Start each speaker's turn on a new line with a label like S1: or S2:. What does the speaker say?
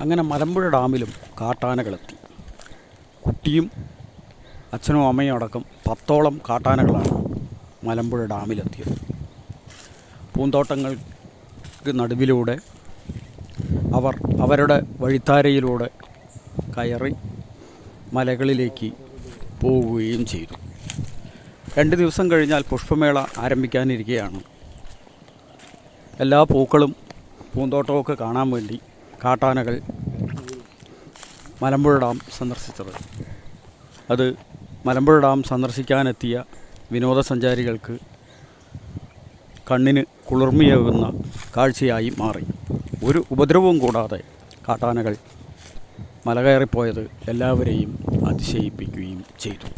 S1: അങ്ങനെ മലമ്പുഴ ഡാമിലും കാട്ടാനകളെത്തി. കുട്ടിയും അച്ഛനും അമ്മയും അടക്കം പത്തോളം കാട്ടാനകളാണ് മലമ്പുഴ ഡാമിലെത്തിയത്. പൂന്തോട്ടങ്ങൾക്ക് നടുവിലൂടെ അവർ അവരുടെ വഴിത്താരയിലൂടെ കയറി മലകളിലേക്ക് പോവുകയും ചെയ്തു. രണ്ട് ദിവസം കഴിഞ്ഞാൽ പുഷ്പമേള ആരംഭിക്കാനിരിക്കുകയാണ് എല്ലാ പൂക്കളും പൂന്തോട്ടമൊക്കെ കാണാൻ വേണ്ടി കാട്ടാനകൾ മലമ്പുഴ ഡാം സന്ദർശിച്ചത്. അത് മലമ്പുഴ ഡാം സന്ദർശിക്കാനെത്തിയ വിനോദസഞ്ചാരികൾക്ക് കണ്ണിന് കുളിർമയേകുന്ന കാഴ്ചയായി മാറി. ഒരു ഉപദ്രവവും കൂടാതെ കാട്ടാനകൾ മല കയറിപ്പോയത് എല്ലാവരെയും അതിശയിപ്പിക്കുകയും ചെയ്തു.